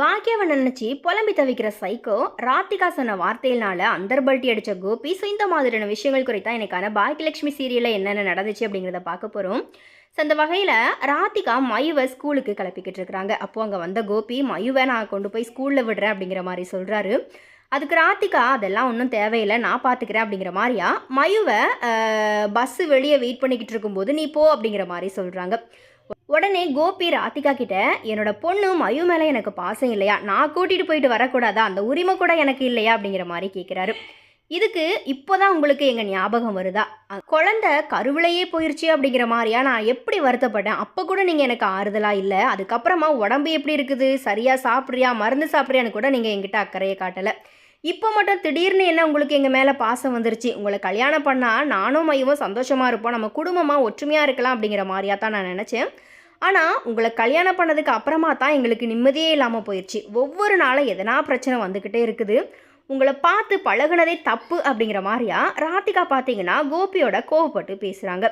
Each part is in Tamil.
பாக்கியாவை நினச்சி புலம்பி தவிக்கிற சைக்கோ ராத்திகா சொன்ன வார்த்தையினால அந்தர்பல்ட்டி அடிச்ச கோபி ஸோ இந்த மாதிரியான விஷயங்கள் குறித்தான் எனக்கான பாக்கியலட்சுமி சீரியலில் என்னென்ன நடந்துச்சு அப்படிங்கிறத பார்க்க போகிறோம் ஸோ அந்த வகையில் ராத்திகா மயுவை ஸ்கூலுக்கு கிளப்பிக்கிட்டு இருக்கிறாங்க. அப்போது அங்கே வந்த கோபி மயுவை நான் கொண்டு போய் ஸ்கூலில் விடுறேன் அப்படிங்கிற மாதிரி சொல்கிறாரு அதுக்கு ராத்திகா அதெல்லாம் ஒன்றும் தேவையில்லை நான் பார்த்துக்கிறேன் அப்படிங்கிற மாதிரியா மயுவை பஸ்ஸு வெளியே வெயிட் பண்ணிக்கிட்டு இருக்கும்போது நீ போ அப்படிங்கிற மாதிரி சொல்கிறாங்க உடனே கோபி ராதிகா கிட்ட என்னோட பொண்ணு மயு மேலே எனக்கு பாசம் இல்லையா? நான் கூட்டிகிட்டு போயிட்டு வரக்கூடாதா? அந்த உரிமை கூட எனக்கு இல்லையா? அப்படிங்கிற மாதிரி கேட்குறாரு இதுக்கு இப்போதான் உங்களுக்கு எங்கள் ஞாபகம் வருதா? குழந்தை கருவிலையே போயிருச்சு அப்படிங்கிற மாதிரியா? நான் எப்படி வருத்தப்பட்டேன்? அப்போ கூட நீங்கள் எனக்கு ஆறுதலாக இல்லை. அதுக்கப்புறமா உடம்பு எப்படி இருக்குது? சரியாக சாப்பிட்றியா? மருந்து சாப்பிட்றியான்னு கூட நீங்கள் எங்கிட்ட அக்கறையை காட்டலை. இப்போ மட்டும் திடீர்னு என்ன உங்களுக்கு எங்கள் மேலே பாசம் வந்துருச்சு? உங்களை கல்யாணம் பண்ணால் நானும் மையவும் சந்தோஷமாக இருப்போம். நம்ம குடும்பமாக ஒற்றுமையாக இருக்கலாம் அப்படிங்கிற மாதிரியா தான் நான் நினச்சேன். ஆனால் உங்களை கல்யாணம் பண்ணதுக்கு அப்புறமா தான் எங்களுக்கு நிம்மதியே இல்லாமல் போயிடுச்சு ஒவ்வொரு நாளும் எதனா பிரச்சனை வந்துக்கிட்டே இருக்குது. உங்களை பார்த்து பழகுனதே தப்பு அப்படிங்கிற மாதிரியா ராதிகா பார்த்தீங்கன்னா கோபியோட கோவப்பட்டு பேசுகிறாங்க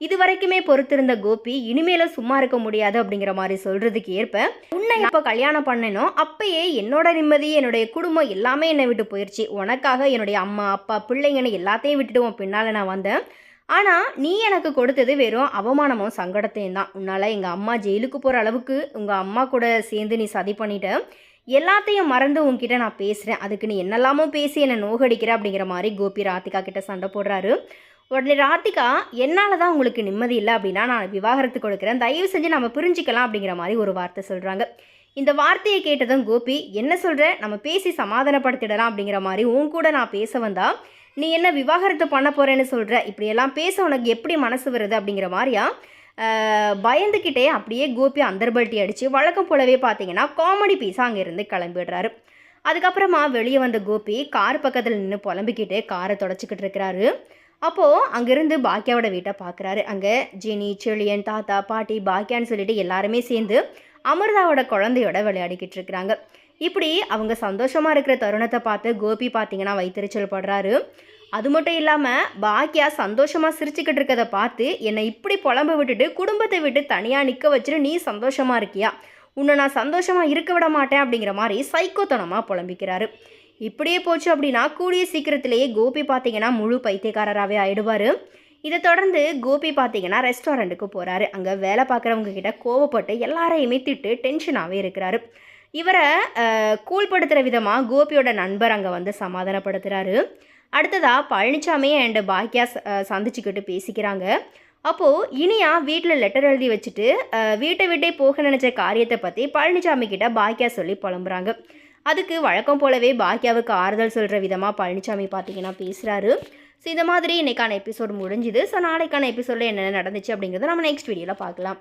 இது வரைக்குமே பொறுத்திருந்த கோபி இனிமேல சும்மா இருக்க முடியாது அப்படிங்கிற மாதிரி சொல்றதுக்கு ஏற்ப உன்னை இப்போ கல்யாணம் பண்ணனோ அப்பயே என்னோட நிம்மதி என்னுடைய குடும்பம் எல்லாமே என்னை விட்டு போயிடுச்சு உனக்காக என்னுடைய அம்மா அப்பா பிள்ளைங்கன்னு எல்லாத்தையும் விட்டுட்டு உன் பின்னால் நான் வந்தேன். ஆனால் நீ எனக்கு கொடுத்தது வெறும் அவமானமும் சங்கடத்தையும் தான். உன்னால் எங்கள் அம்மா ஜெயிலுக்கு போகிற அளவுக்கு உங்கள் அம்மா கூட சேர்ந்து நீ சதி பண்ணிட்ட எல்லாத்தையும் மறந்து உன்கிட்ட நான் பேசுகிறேன் அதுக்கு நீ என்னெல்லாமோ பேசி என்னை நோகடிக்கிற அப்படிங்கிற மாதிரி கோபி ராதிகா கிட்ட சண்டை போடுறாரு. உடனே ராதிகா என்னால் தான் உங்களுக்கு நிம்மதி இல்லை அப்படின்னா நான் விவாகரத்து கொடுக்குறேன். தயவு செஞ்சு நம்ம பிரிஞ்சுக்கலாம் அப்படிங்கிற மாதிரி ஒரு வார்த்தை சொல்கிறாங்க இந்த வார்த்தையை கேட்டதும் கோபி என்ன சொல்கிற நம்ம பேசி சமாதானப்படுத்திடலாம் அப்படிங்கிற மாதிரி உன் கூட நான் பேச வந்தால் நீ என்ன விவாகரத்து பண்ண போகிறேன்னு சொல்கிற இப்படியெல்லாம் பேச உனக்கு எப்படி மனசு வருது அப்படிங்கிற மாதிரியா? பயந்துக்கிட்டே அப்படியே கோபி அந்தர்பல்ட்டி அடித்து வழக்கம் போலவே பார்த்தீங்கன்னா காமெடி பீஸாக அங்கேருந்து கிளம்பிடுறாரு. அதுக்கப்புறமா வெளியே வந்த கோபி கார் பக்கத்தில் நின்று புலம்பிக்கிட்டு காரை தொடச்சிக்கிட்டு இருக்கிறாரு. அப்போது அங்கேருந்து பாக்கியாவோட வீட்டை பார்க்குறாரு அங்கே ஜெனி செழியன் தாத்தா பாட்டி பாக்கியான்னு சொல்லிட்டு எல்லாருமே சேர்ந்து அமிர்தாவோட குழந்தையோட விளையாடிக்கிட்டு இருக்கிறாங்க. இப்படி அவங்க சந்தோஷமாக இருக்கிற தருணத்தை பார்த்து கோபி பார்த்தீங்கன்னா வைத்தறிச்சல் படுறாரு. அது மட்டும் இல்லாமல் பாக்கியா சந்தோஷமாக சிரிச்சுக்கிட்டு இருக்கதை பார்த்து என்னை இப்படி புலம்ப விட்டுட்டு குடும்பத்தை விட்டு தனியாக நிற்க வச்சுட்டு நீ சந்தோஷமாக இருக்கியா? உன்னை நான் சந்தோஷமாக இருக்க விட மாட்டேன் அப்படிங்கிற மாதிரி சைக்கோத்தனமாக புலம்பிக்கிறாரு. இப்படியே போச்சு அப்படின்னா கூடிய சீக்கிரத்திலேயே கோபி பார்த்தீங்கன்னா முழு பைத்தியக்காரராகவே ஆயிடுவார். இதை தொடர்ந்து கோபி பார்த்தீங்கன்னா ரெஸ்டாரண்ட்டுக்கு போகிறாரு அங்கே வேலை பார்க்குறவங்க கிட்ட கோவப்பட்டு எல்லாரையுமே திட்டு டென்ஷனாகவே இருக்கிறாரு. இவரை கூழ்படுத்துகிற கூல்படுத்துகிற விதமாக கோபியோட நண்பர் அங்கே வந்து சமாதானப்படுத்துகிறாரு அடுத்ததாக பழனிசாமியை அண்டு பாக்கியா ச- சந்திச்சுக்கிட்டு பேசிக்கிறாங்க. அப்போது இனியா வீட்டில் லெட்டர் எழுதி வச்சுட்டு வீட்டை விட்டே போக நினச்ச காரியத்தை பற்றி பழனிசாமி கிட்ட பாக்கியா சொல்லி புலம்புறாங்க. அதுக்கு வழக்கம் போலவே பாக்கியாவுக்கு ஆறுதல் சொல்கிற விதமாக பழனிசாமி பார்த்தீங்கன்னா பேசுகிறாரு ஸோ இந்த மாதிரி இன்னைக்கான எபிசோடு முடிஞ்சுது. ஸோ நாளைக்கான எபிசோடில் என்னென்ன நடந்துச்சு அப்படிங்கிறத நம்ம நெக்ஸ்ட் வீடியோவில் பார்க்கலாம்